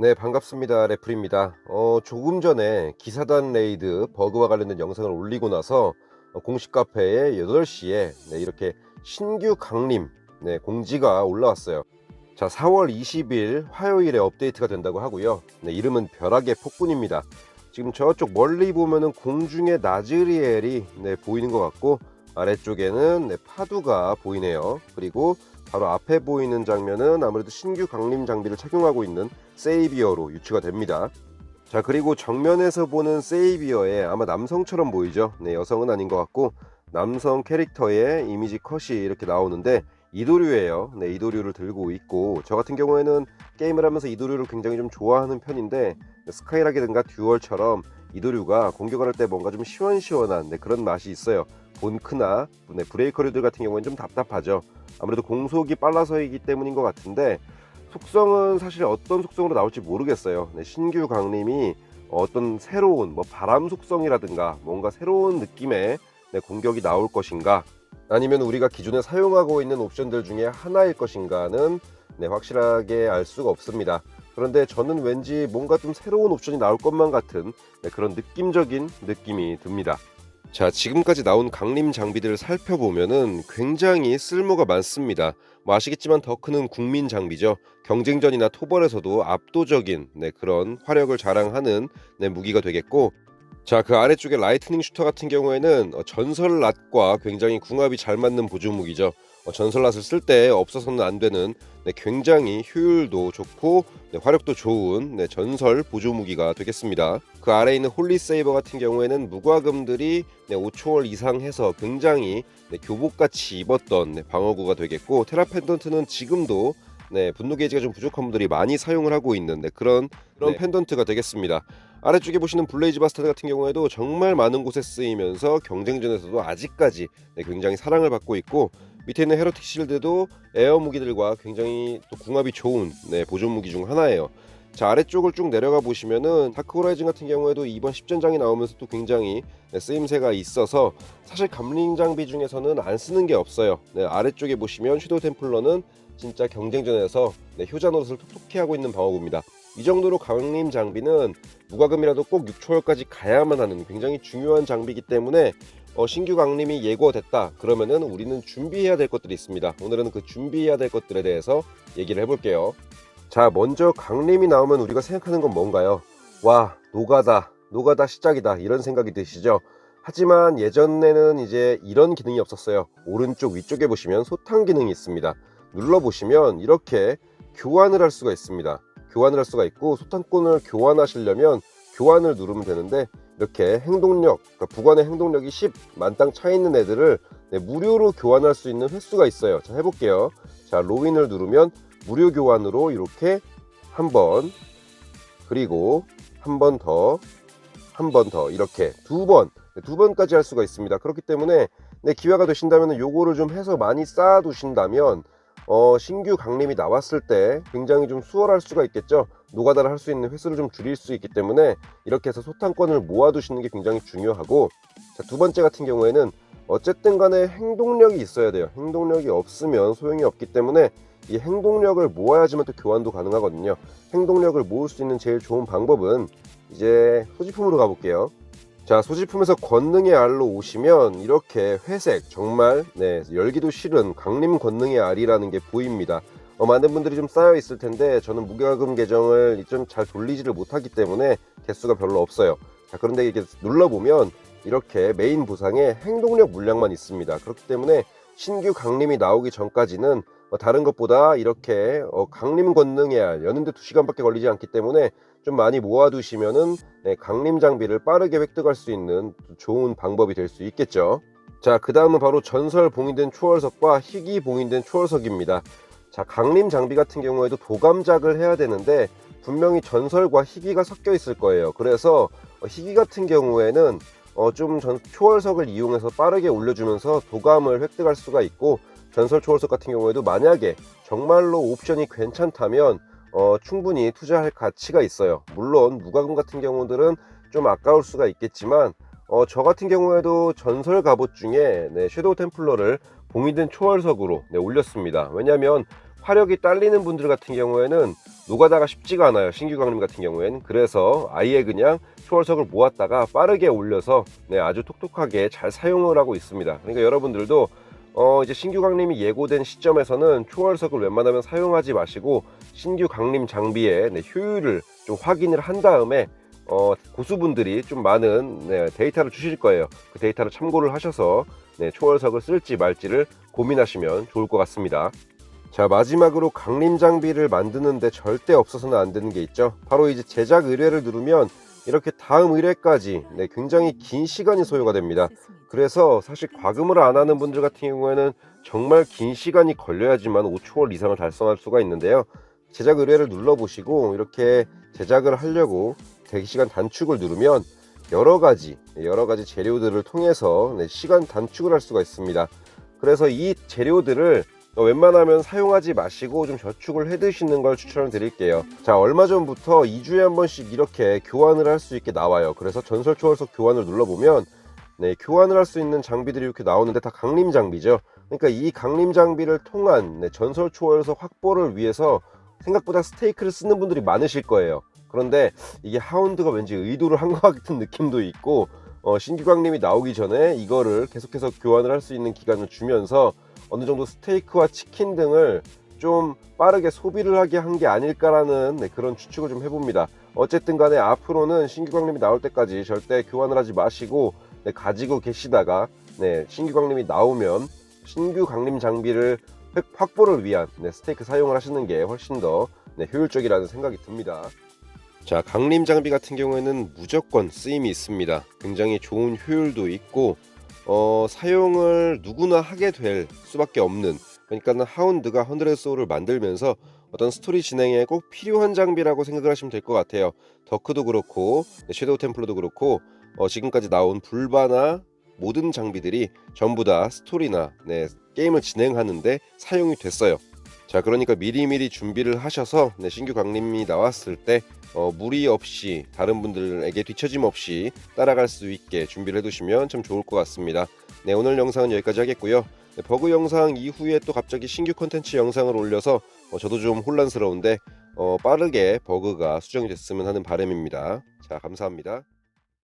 네, 반갑습니다. 래플입니다. 어, 조금 전에 기사단 레이드 버그와 관련된 영상을 올리고 나서 어, 공식 카페에 8시에 네, 이렇게 신규 강림 네, 공지가 올라왔어요. 자, 4월 20일 화요일에 업데이트가 된다고 하고요. 네, 이름은 벼락의 폭군입니다. 지금 저쪽 멀리 보면은 공중에 나즈리엘이 네, 보이는 것 같고 아래쪽에는 네, 파두가 보이네요. 그리고 바로 앞에 보이는 장면은 아무래도 신규 강림 장비를 착용하고 있는 세이비어로 유추가 됩니다. 자 그리고 정면에서 보는 세이비어에 아마 남성처럼 보이죠. 네 여성은 아닌 것 같고 남성 캐릭터의 이미지 컷이 이렇게 나오는데 이도류예요. 네 이도류를 들고 있고 저 같은 경우에는 게임을 하면서 이도류를 굉장히 좀 좋아하는 편인데 스카이락이든가 듀얼처럼 이도류가 공격을 할 때 뭔가 좀 시원시원한 네, 그런 맛이 있어요. 본크나 네, 브레이커류들 같은 경우에는 좀 답답하죠. 아무래도 공속이 빨라서이기 때문인 것 같은데 속성은 사실 어떤 속성으로 나올지 모르겠어요. 네, 신규 강림이 어떤 새로운 뭐 바람 속성이라든가 뭔가 새로운 느낌의 네, 공격이 나올 것인가 아니면 우리가 기존에 사용하고 있는 옵션들 중에 하나일 것인가는 네, 확실하게 알 수가 없습니다. 그런데 저는 왠지 뭔가 좀 새로운 옵션이 나올 것만 같은 네, 그런 느낌적인 느낌이 듭니다. 자, 지금까지 나온 강림 장비들을 살펴보면은 굉장히 쓸모가 많습니다. 뭐 아시겠지만 더크는 국민 장비죠. 경쟁전이나 토벌에서도 압도적인 네, 그런 화력을 자랑하는 네, 무기가 되겠고 자, 그 아래쪽에 라이트닝 슈터 같은 경우에는 어, 전설 낫과 굉장히 궁합이 잘 맞는 보조 무기죠. 어, 전설 낫을 쓸 때 없어서는 안 되는 네, 굉장히 효율도 좋고 네, 화력도 좋은 네, 전설 보조 무기가 되겠습니다. 그 아래에 있는 홀리 세이버 같은 경우에는 무과금들이 네, 5초월 이상 해서 굉장히 네, 교복같이 입었던 네, 방어구가 되겠고 테라 펜던트는 지금도 네, 분노 게이지가 좀 부족한 분들이 많이 사용을 하고 있는 네, 그런 그런 네. 펜던트가 되겠습니다. 아래쪽에 보시는 블레이즈 바스타드 같은 경우에도 정말 많은 곳에 쓰이면서 경쟁전에서도 아직까지 네, 굉장히 사랑을 받고 있고 밑에 있는 헤로틱 실드도 에어 무기들과 굉장히 또 궁합이 좋은 네, 보존 무기 중 하나예요. 자 아래쪽을 쭉 내려가 보시면은 다크 호라이즌 같은 경우에도 이번 10전장이 나오면서 또 굉장히 네, 쓰임새가 있어서 사실 감링 장비 중에서는 안 쓰는 게 없어요. 네, 아래쪽에 보시면 섀도우 템플러는 진짜 경쟁전에서 네, 효자 노릇을 톡톡히 하고 있는 방어구입니다. 이 정도로 강림 장비는 무과금이라도 꼭 6초월까지 가야만 하는 굉장히 중요한 장비이기 때문에 어, 신규 강림이 예고됐다 그러면은 우리는 준비해야 될 것들이 있습니다. 오늘은 그 준비해야 될 것들에 대해서 얘기를 해볼게요. 자, 먼저 강림이 나오면 우리가 생각하는 건 뭔가요? 와, 노가다, 노가다 시작이다 이런 생각이 드시죠? 하지만 예전에는 이제 이런 기능이 없었어요. 오른쪽 위쪽에 보시면 소탕 기능이 있습니다. 눌러보시면 이렇게 교환을 할 수가 있습니다. 교환을 할 수가 있고 소탕권을 교환하시려면 교환을 누르면 되는데 이렇게 행동력, 그러니까 부관의 행동력이 10 만땅 차 있는 애들을 네, 무료로 교환할 수 있는 횟수가 있어요. 자 해볼게요. 자 로인을 누르면 무료 교환으로 이렇게 한 번, 그리고 한 번 더, 한 번 더 이렇게 두 번, 네, 두 번까지 할 수가 있습니다. 그렇기 때문에 네, 기회가 되신다면 요거를 좀 해서 많이 쌓아 두신다면 어, 신규 강림이 나왔을 때 굉장히 좀 수월할 수가 있겠죠. 노가다를 할 수 있는 횟수를 좀 줄일 수 있기 때문에 이렇게 해서 소탕권을 모아두시는 게 굉장히 중요하고 자, 두 번째 같은 경우에는 어쨌든 간에 행동력이 있어야 돼요. 행동력이 없으면 소용이 없기 때문에 이 행동력을 모아야지만 또 교환도 가능하거든요. 행동력을 모을 수 있는 제일 좋은 방법은 이제 소지품으로 가볼게요. 자 소지품에서 권능의 알로 오시면 이렇게 회색 정말 네 열기도 싫은 강림 권능의 알이라는 게 보입니다. 어, 많은 분들이 좀 쌓여 있을 텐데 저는 무과금 계정을 좀 잘 돌리지를 못하기 때문에 개수가 별로 없어요. 자 그런데 이렇게 눌러보면 이렇게 메인 보상에 행동력 물량만 있습니다. 그렇기 때문에 신규 강림이 나오기 전까지는 어, 다른 것보다 이렇게 어, 강림 권능의 알 여는데 2시간밖에 걸리지 않기 때문에 좀 많이 모아두시면은 네, 강림 장비를 빠르게 획득할 수 있는 좋은 방법이 될 수 있겠죠. 자, 그 다음은 바로 전설 봉인된 초월석과 희귀 봉인된 초월석입니다. 자, 강림 장비 같은 경우에도 도감작을 해야 되는데 분명히 전설과 희귀가 섞여 있을 거예요. 그래서 어, 희귀 같은 경우에는 어, 좀 전, 초월석을 이용해서 빠르게 올려주면서 도감을 획득할 수가 있고 전설 초월석 같은 경우에도 만약에 정말로 옵션이 괜찮다면 어, 충분히 투자할 가치가 있어요. 물론 무과금 같은 경우들은 좀 아까울 수가 있겠지만 어, 저 같은 경우에도 전설 갑옷 중에 네, 섀도우 템플러를 봉인된 초월석으로 네, 올렸습니다. 왜냐하면 화력이 딸리는 분들 같은 경우에는 노가다가 쉽지가 않아요. 신규 강림 같은 경우에는. 그래서 아예 그냥 초월석을 모았다가 빠르게 올려서 네, 아주 똑똑하게 잘 사용을 하고 있습니다. 그러니까 여러분들도 어, 이제 신규 강림이 예고된 시점에서는 초월석을 웬만하면 사용하지 마시고 신규 강림 장비의 네, 효율을 좀 확인을 한 다음에 어, 고수분들이 좀 많은 네, 데이터를 주실 거예요. 그 데이터를 참고를 하셔서 네, 초월석을 쓸지 말지를 고민하시면 좋을 것 같습니다. 자 마지막으로 강림 장비를 만드는데 절대 없어서는 안 되는 게 있죠. 바로 이제 제작 의뢰를 누르면 이렇게 다음 의뢰까지 네, 굉장히 긴 시간이 소요가 됩니다. 그래서 사실 과금을 안 하는 분들 같은 경우에는 정말 긴 시간이 걸려야지만 5초월 이상을 달성할 수가 있는데요. 제작 의뢰를 눌러보시고 이렇게 제작을 하려고 대기시간 단축을 누르면 여러 가지 여러 가지 재료들을 통해서 네, 시간 단축을 할 수가 있습니다. 그래서 이 재료들을 웬만하면 사용하지 마시고 좀 저축을 해 두시는 걸 추천을 드릴게요. 자, 얼마 전부터 2주에 한 번씩 이렇게 교환을 할 수 있게 나와요. 그래서 전설 초월석 교환을 눌러보면 네, 교환을 할 수 있는 장비들이 이렇게 나오는데 다 강림 장비죠. 그러니까 이 강림 장비를 통한 네, 전설 초월석 확보를 위해서 생각보다 스테이크를 쓰는 분들이 많으실 거예요. 그런데 이게 하운드가 왠지 의도를 한 것 같은 느낌도 있고 어, 신규 강림이 나오기 전에 이거를 계속해서 교환을 할 수 있는 기간을 주면서 어느 정도 스테이크와 치킨 등을 좀 빠르게 소비를 하게 한 게 아닐까라는 네, 그런 추측을 좀 해봅니다. 어쨌든 간에 앞으로는 신규 강림이 나올 때까지 절대 교환을 하지 마시고 네, 가지고 계시다가 네, 신규 강림이 나오면 신규 강림 장비를 획- 확보를 위한 네, 스테이크 사용을 하시는 게 훨씬 더 네, 효율적이라는 생각이 듭니다. 자, 강림 장비 같은 경우에는 무조건 쓰임이 있습니다. 굉장히 좋은 효율도 있고 어, 사용을 누구나 하게 될 수밖에 없는 그러니까는 하운드가 헌드레드 소울을 만들면서 어떤 스토리 진행에 꼭 필요한 장비라고 생각을 하시면 될 것 같아요. 더크도 그렇고 네, 섀도우 템플러도 그렇고 어, 지금까지 나온 불바나 모든 장비들이 전부 다 스토리나 네, 게임을 진행하는데 사용이 됐어요. 자, 그러니까 미리미리 준비를 하셔서 네, 신규 강림이 나왔을 때 어, 무리 없이 다른 분들에게 뒤처짐 없이 따라갈 수 있게 준비를 해두시면 참 좋을 것 같습니다. 네, 오늘 영상은 여기까지 하겠고요. 네, 버그 영상 이후에 또 갑자기 신규 콘텐츠 영상을 올려서 어, 저도 좀 혼란스러운데 어, 빠르게 버그가 수정이 됐으면 하는 바람입니다. 자, 감사합니다.